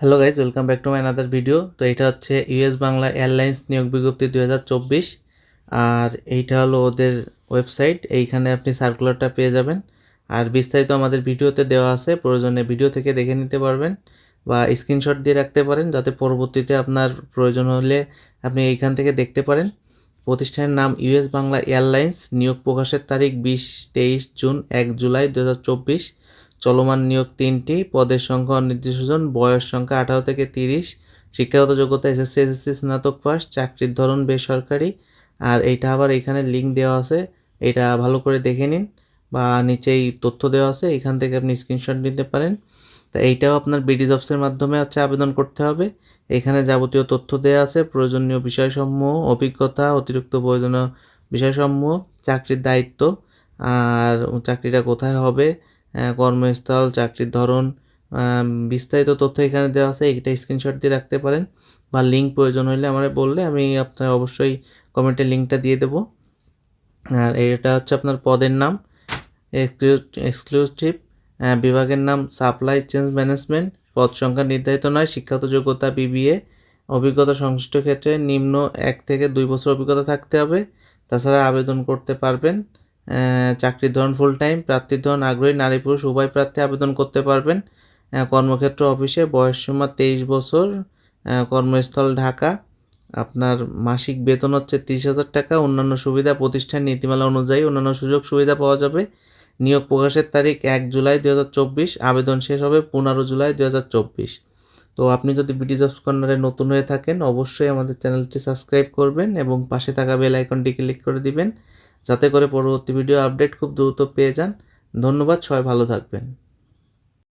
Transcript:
Hello guys welcome back to my another video তো এটা হচ্ছে ইউএস বাংলা এয়ারলাইন্স নিয়োগ বিজ্ঞপ্তি দু হাজার চব্বিশ। আর এইটা হলো ওদের ওয়েবসাইট, এইখানে আপনি সার্কুলারটা পেয়ে যাবেন। আর বিস্তারিত আমাদের ভিডিওতে দেওয়া আছে, প্রয়োজনে ভিডিও থেকে দেখে নিতে পারবেন বা স্ক্রিনশট দিয়ে রাখতে পারেন, যাতে পরবর্তীতে আপনার প্রয়োজন হলে আপনি এইখান থেকে দেখতে পারেন। প্রতিষ্ঠানের নাম ইউএস বাংলা এয়ারলাইন্স, নিয়োগ প্রকাশের তারিখ বিশ, তেইশ জুন, এক জুলাই দু হাজার চব্বিশ। চলমান নিয়োগ তিনটি, পদের সংখ্যা অনির্দিষ্টজন বয়স সংখ্যা আঠারো থেকে তিরিশ, শিক্ষাগত যোগ্যতা এসএসসি এসএসসি, স্নাতক পাস চাকরির ধরন বেসরকারি, আর এইটা আবার এখানে লিঙ্ক দেওয়া আছে, এটা ভালো করে দেখে নিন, বা নিচেই তথ্য দেওয়া আছে, এখান থেকে আপনি স্ক্রিনশট নিতে পারেন। তা এইটাও আপনার বিডিজ অফিসের মাধ্যমে হচ্ছে আবেদন করতে হবে। এখানে যাবতীয় তথ্য দেওয়া আছে, প্রয়োজনীয় বিষয়সমূহ, অভিজ্ঞতা, অতিরিক্ত প্রয়োজনীয় বিষয়সমূহ, চাকরির দায়িত্ব, আর চাকরিটা কোথায় হবে কর্মস্থল, চাকরির ধরন বিস্তারিত তথ্য এখানে দেওয়া আছে, এটা স্ক্রিনশট দিয়ে রাখতে পারেন বা লিঙ্ক প্রয়োজন হলে আমাকে বললে আমি আপনার অবশ্যই কমেন্টে লিঙ্কটা দিয়ে দেবো। আর এটা হচ্ছে আপনার পদের নাম এক্সক্লুসিভ বিভাগের নাম সাপ্লাই চেঞ্জ ম্যানেজমেন্ট পদ সংখ্যা নির্ধারিত নয়, শিক্ষাগত যোগ্যতা বিবিএ অভিজ্ঞতা সংশ্লিষ্ট ক্ষেত্রে নিম্ন এক থেকে দুই বছর অভিজ্ঞতা থাকতে হবে। তাছাড়া আবেদন করতে পারবেন। চাকরির ধরন ফুল টাইম প্রার্থীর ধরন আগ্রহী, নারী পুরুষ, উভয় প্রার্থী আবেদন করতে পারবেন। কর্মক্ষেত্র অফিসে বয়সসীমা তেইশ বছর কর্মস্থল ঢাকা। আপনার মাসিক বেতন হচ্ছে তিরিশ হাজার টাকা। অন্যান্য সুবিধা, প্রতিষ্ঠান নীতিমালা অনুযায়ী অন্যান্য সুযোগ সুবিধা পাওয়া যাবে। নিয়োগ প্রকাশের তারিখ এক জুলাই দু হাজার চব্বিশ, আবেদন শেষ হবে পনেরো জুলাই দু হাজার চব্বিশ। তো আপনি যদি বিডি জবস কর্নারে নতুন হয়ে থাকেন, অবশ্যই আমাদের চ্যানেলটি সাবস্ক্রাইব করবেন এবং পাশে থাকা বেল আইকনটি ক্লিক করে দিবেন। যাতে করে পরবর্তী ভিডিও আপডেট খুব দ্রুত পেয়ে যান। ধন্যবাদ সবাই ভালো থাকবেন।